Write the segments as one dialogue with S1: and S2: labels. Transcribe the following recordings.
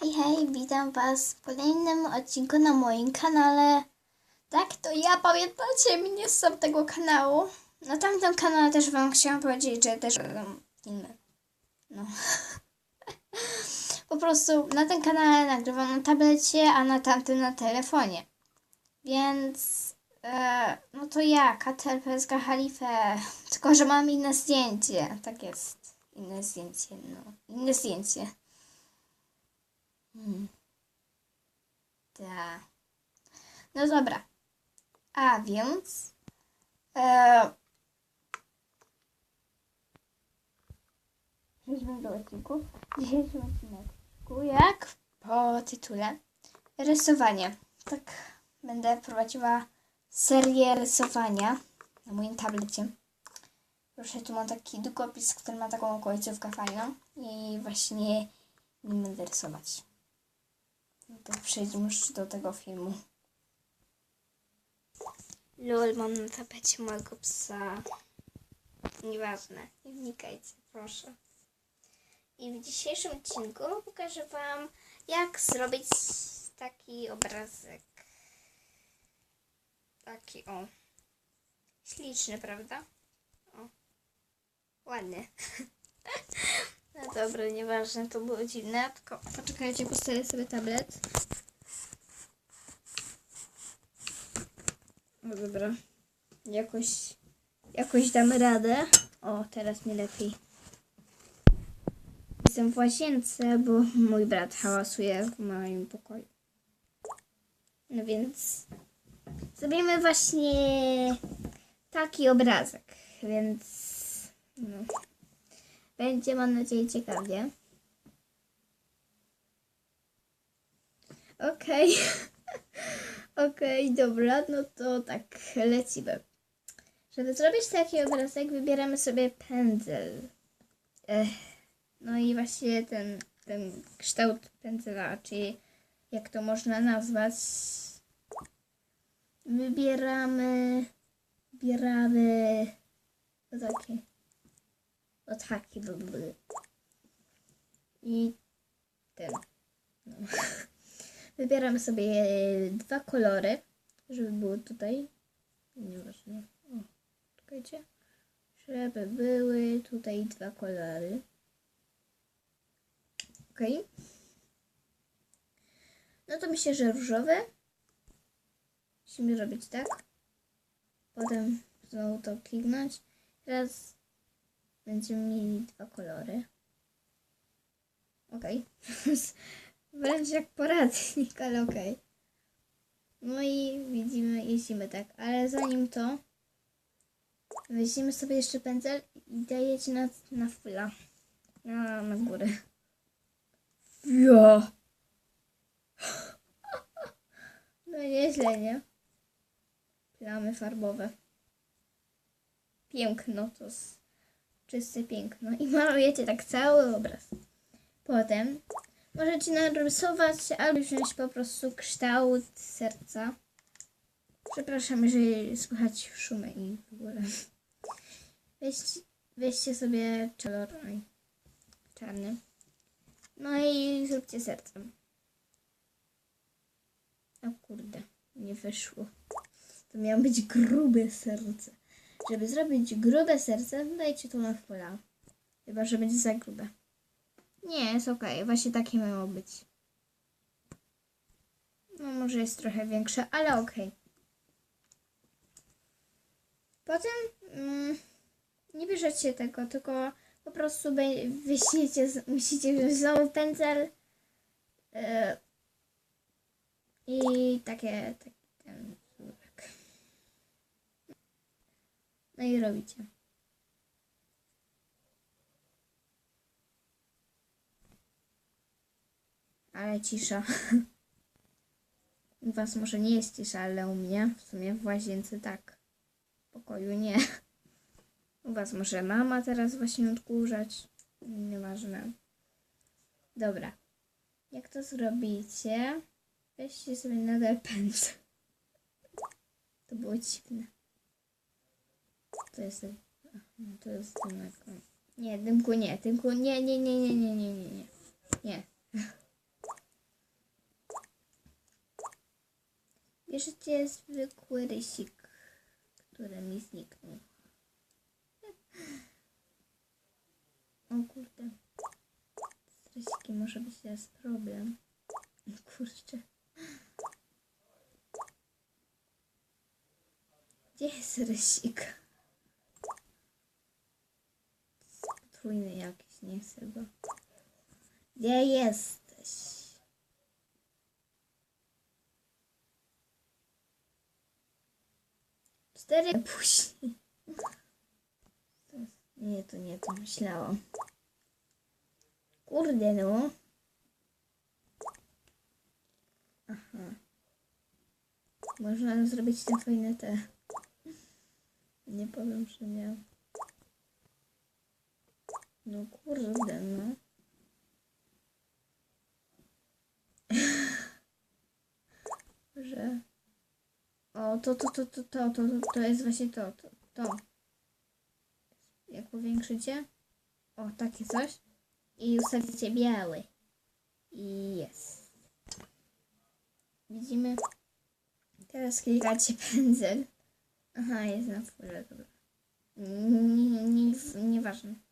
S1: Hej, hej, witam Was w kolejnym odcinku na moim kanale. Tak, to ja pamiętacie mnie z tamtego kanału. Na tamtym kanale też Wam chciałam powiedzieć, że też um, filmy. No. po prostu na tym kanale nagrywam na tablecie, a na tamtym na telefonie. Więc, e, no to ja, Katel Peska Halife. Tylko, że mam inne zdjęcie. Tak jest. Inne zdjęcie, no. Inne zdjęcie. Hmm. Tak. No dobra. A więc. E, Przejdźmy do odcinku. Dzisiejszy odcinek. Jak po tytule rysowanie. Tak będę prowadziła serię rysowania na moim tablecie. Proszę, tu mam taki długopis, który ma taką końcówkę fajną i właśnie nim będę rysować. No to przejdźmy już do tego filmu. Lol, mam na tapecie mojego psa. Nieważne, nie wnikajcie, proszę. I w dzisiejszym odcinku pokażę Wam, jak zrobić taki obrazek. Taki o. Śliczny, prawda? O. Ładny. No dobra, nieważne, to było dziwne, tylko poczekajcie, postawię sobie tablet. No dobra, jakoś, jakoś damy radę. O, teraz mi lepiej. Jestem w łazience, bo mój brat hałasuje w moim pokoju. No więc zrobimy właśnie taki obrazek, więc no. Będzie, mam nadzieję, ciekawie. Okej. Okej, dobra, no to tak, lecimy. Żeby zrobić taki obrazek, wybieramy sobie pędzel. Ech, no i właśnie ten, ten kształt pędzela, czyli jak to można nazwać. Wybieramy, wybieramy o taki, o taki by były. I ten. No. Wybieramy sobie dwa kolory, żeby było tutaj. Nieważne. O, czekajcie. Żeby były tutaj dwa kolory. Ok. No to myślę, że różowy. Musimy robić tak. Potem znowu to kliknąć. Teraz będziemy mieli dwa kolory. Ok. Wręcz jak poradnik, ale okej. No i widzimy, jeździmy tak, ale zanim to weźmiemy sobie jeszcze pędzel i dajecie na, na fulla. Na, na górę. Ja. No nieźle, nie? Plamy farbowe. Piękno to jest czyste piękno. I malujecie tak cały obraz. Potem Możecie narysować albo wziąć po prostu kształt serca. Przepraszam, jeżeli słychać szumy i w ogóle. Weźcie, weźcie sobie kolor czarny. No i zróbcie sercem. O kurde, nie wyszło. To miało być grube serce. Żeby zrobić grube serce, dajcie to na pola. Chyba, że będzie za grube. Nie, jest ok. Właśnie takie miało być. No może jest trochę większe, ale ok. Potem mm, nie bierzecie tego, tylko po prostu wyślijecie, musicie wziąć znowu pędzel yy, i takie, taki ten wzórek. No i robicie. ale cisza. U was może nie jest cisza, ale u mnie w sumie w łazience tak. W pokoju nie. U was może mama teraz właśnie odkurzać. Nieważne. Dobra. Jak to zrobicie? Weźcie sobie nadal pędzel. To było dziwne. To jest... No to jest dymek. Nie, dymku nie, dymku nie, nie, nie, nie, nie, nie, nie, nie. Nie. Bierzecie zwykły rysik, który mi zniknął. O kurde. Z rysikiem może być teraz problem. Kurczę. Gdzie jest rysik? Potrójny jakiś, nie chcę go. Gdzie jesteś? Cztery później. Nie, to nie, to myślałam. Kurde no. Aha. Można zrobić te fajne te. Nie powiem, że nie. No kurde, no. Że... O, to, to, to, to, to, to, to jest właśnie to, to, to. Jak powiększycie? O, takie coś. I ustawicie biały. I jest. Widzimy. Teraz klikacie pędzel. Aha, jest na furze, dobra. Nieważne. Nie, nie, nie,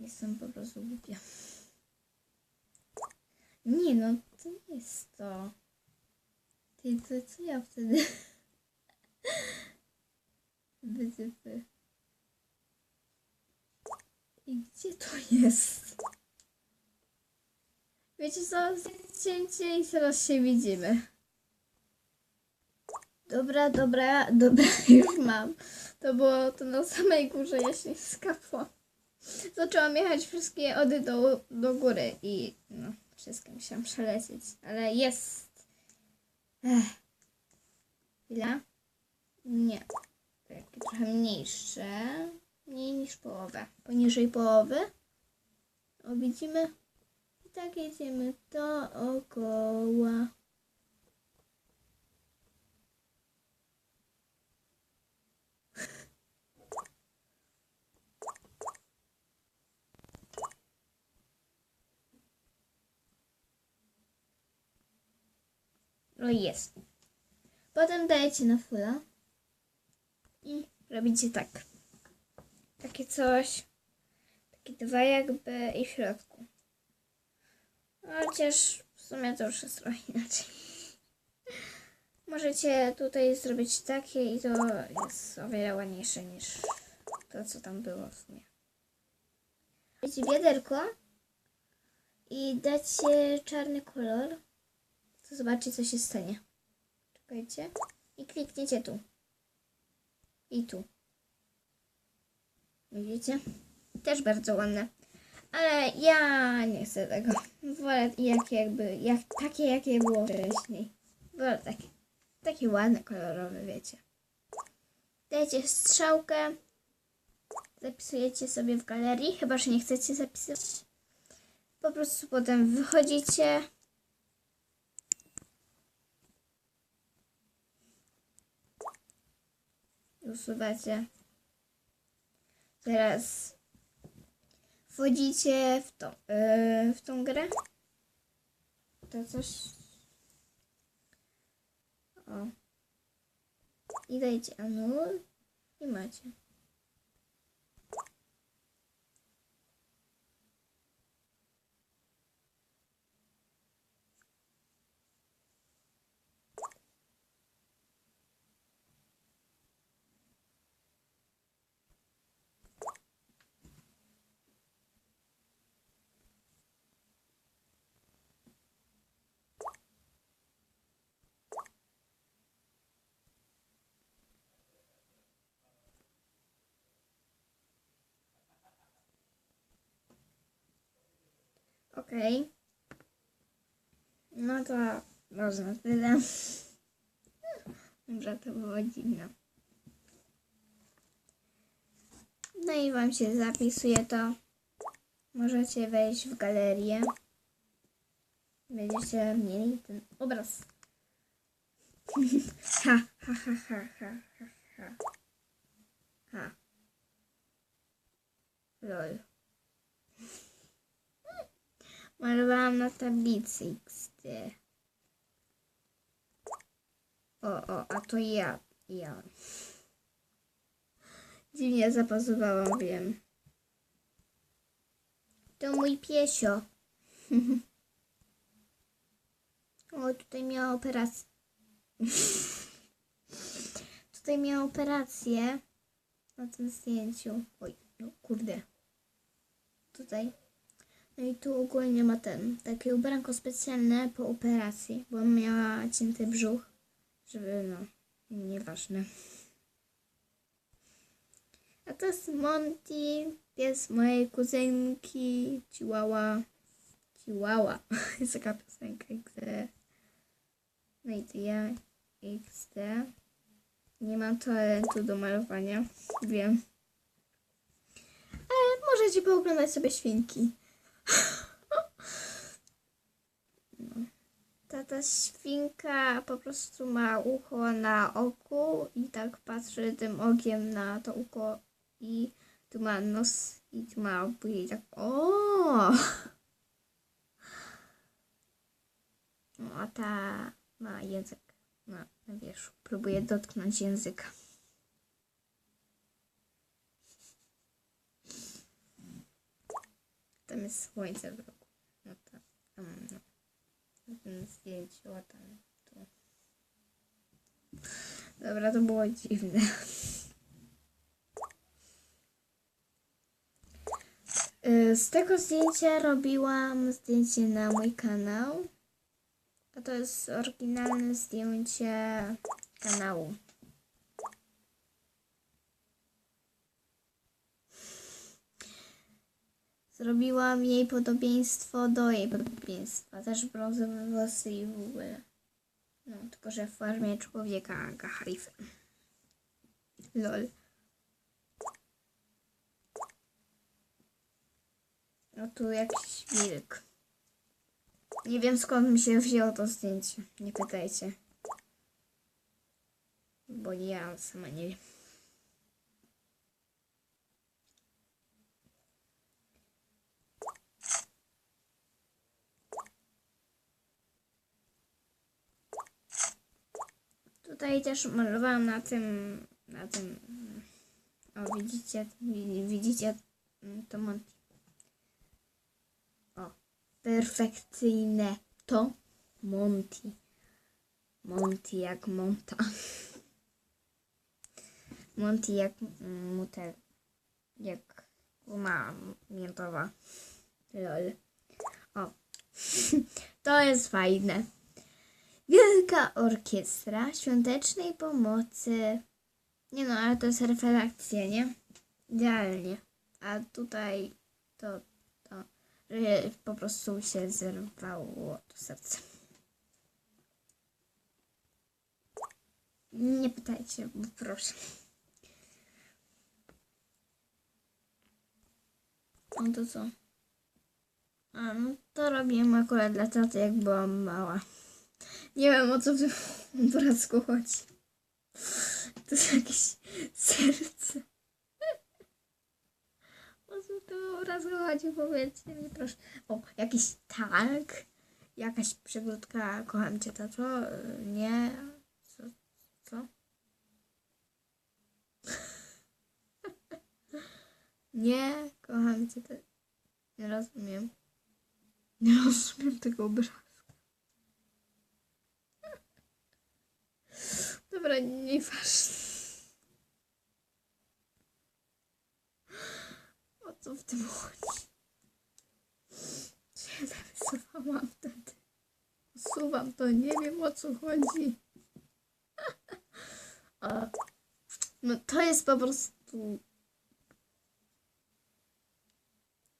S1: Jestem po prostu głupia. Nie no, to nie jest to. Ty, to co ja wtedy? Wyzywy. I gdzie to jest? Wiecie co? Cięcie i zaraz się widzimy. Dobra, dobra, dobra, już mam. To było to na samej górze, ja się skapłam. Zaczęłam jechać wszystkie ody do, do góry i no, wszystkie musiałam przelecieć, ale jest. Ech. Ile? Nie. Takie trochę mniejsze. Mniej niż połowę. Poniżej połowy. O, widzimy? I tak jedziemy dookoła. Jest. Potem dajecie na fulla i robicie tak. Takie coś. Takie dwa jakby i w środku. Chociaż w sumie to już jest trochę inaczej. Możecie tutaj zrobić takie i to jest o wiele ładniejsze niż to, co tam było w sumie. Wiecie wiaderko i dacie czarny kolor, zobaczcie, co się stanie. Czekajcie. I klikniecie tu. I tu. Widzicie? Też bardzo ładne. Ale ja nie chcę tego. Wolę jak jakby, jak, takie jakie było wcześniej. Wolę takie. Takie ładne, kolorowe, wiecie. Dajcie strzałkę. Zapisujecie sobie w galerii, chyba że nie chcecie zapisywać. Po prostu potem wychodzicie. Usuwacie. Teraz wchodzicie w, to, yy, w tą grę. To coś. O. I dajcie anul i macie. Okej. No to można tyle. Że to było dziwne. No i wam się zapisuje to. Możecie wejść w galerię. Będziecie mieli ten obraz. ha, ha, ha, ha, ha, ha, ha. Ha. Lol. Malowałam na tablicy XD. O, o, a to ja. Ja. Dziwnie zapazowałam, wiem. To mój piesio. o, tutaj miała operację. tutaj miała operację na tym zdjęciu. Oj, no kurde. Tutaj. No i tu ogólnie ma ten, takie ubranko specjalne po operacji, bo miała cięty brzuch, żeby no, nieważne. A to jest Monty, pies mojej kuzynki, Chihuahua. Chihuahua. Jest taka piosenka XD. No i to ja XD. Nie mam talentu do malowania, wiem. Ale możecie pooglądać sobie świnki. No. Ta, ta świnka po prostu ma ucho na oku i tak patrzy tym okiem na to ucho i tu ma nos i tu ma buzię i tak o. No, a ta ma język na, na wierzchu. Próbuje dotknąć języka. Tam jest słońce w rogu. No tam, tam no. Na tym zdjęciu, a tam tu. Dobra, to było dziwne. Y, Z tego zdjęcia robiłam zdjęcie na mój kanał. A to jest oryginalne zdjęcie kanału. Zrobiłam jej podobieństwo do jej podobieństwa. Też brązowe włosy i w ogóle. No, tylko że w formie człowieka Gaharifa. Lol. No tu jakiś wilk. Nie wiem skąd mi się wzięło to zdjęcie. Nie pytajcie. Bo ja sama nie wiem. Tutaj też malowałam na tym, na tym, o widzicie, wi- widzicie to Monty. O, perfekcyjne to Monty. Monty jak Monta. Monty jak mutel. Jak guma miętowa. Lol. O. to jest fajne. Wielka Orkiestra Świątecznej Pomocy. Nie no, ale to jest reflekcja, nie? Idealnie. A tutaj to, to, że po prostu się zerwało to serce. Nie pytajcie, bo proszę. No to co? A, no to robiłem akurat dla taty, jak byłam mała. Nie wiem o co w tym obrazku chodzi. To jest jakieś serce. O co w tym obrazku chodzi? Powiedzcie mi proszę. O, jakiś tak. Jakaś przegródka. Kocham cię, tato. Y, Nie. Co? Co? Nie. Kocham cię. tato. Nie rozumiem. Nie rozumiem tego obrazku. Dobra, nieważne. O co w tym chodzi? Ja narysowałam wtedy? Usuwam to, nie wiem o co chodzi. No to jest po prostu...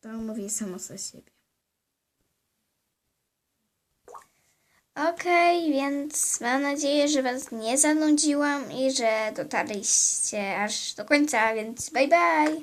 S1: To mówię samo za siebie. Okej, więc mam nadzieję, że Was nie zanudziłam i że dotarliście aż do końca, więc bye bye!